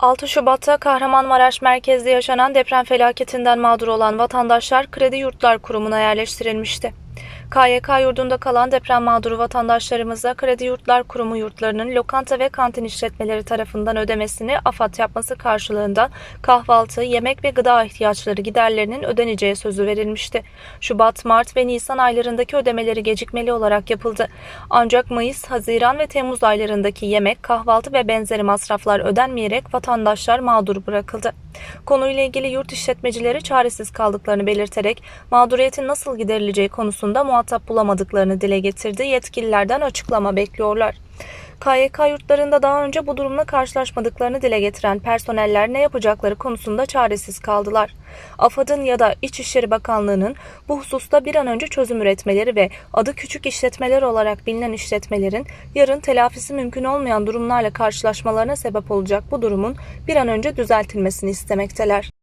6 Şubat'ta Kahramanmaraş merkezli yaşanan deprem felaketinden mağdur olan vatandaşlar Kredi Yurtlar Kurumu'na yerleştirilmişti. KYK yurdunda kalan deprem mağduru vatandaşlarımıza Kredi Yurtlar Kurumu yurtlarının lokanta ve kantin işletmeleri tarafından ödemesini AFAD yapması karşılığında kahvaltı, yemek ve gıda ihtiyaçları giderlerinin ödeneceği sözü verilmişti. Şubat, Mart ve Nisan aylarındaki ödemeleri gecikmeli olarak yapıldı. Ancak Mayıs, Haziran ve Temmuz aylarındaki yemek, kahvaltı ve benzeri masraflar ödenmeyerek vatandaşlar mağdur bırakıldı. Konuyla ilgili yurt işletmecileri çaresiz kaldıklarını belirterek mağduriyetin nasıl giderileceği konusunda muhatap bulamadıklarını dile getirdi. Yetkililerden açıklama bekliyorlar. KYK yurtlarında daha önce bu durumla karşılaşmadıklarını dile getiren personeller ne yapacakları konusunda çaresiz kaldılar. AFAD'ın ya da İçişleri Bakanlığı'nın bu hususta bir an önce çözüm üretmeleri ve adı küçük işletmeler olarak bilinen işletmelerin yarın telafisi mümkün olmayan durumlarla karşılaşmalarına sebep olacak bu durumun bir an önce düzeltilmesini istemekteler.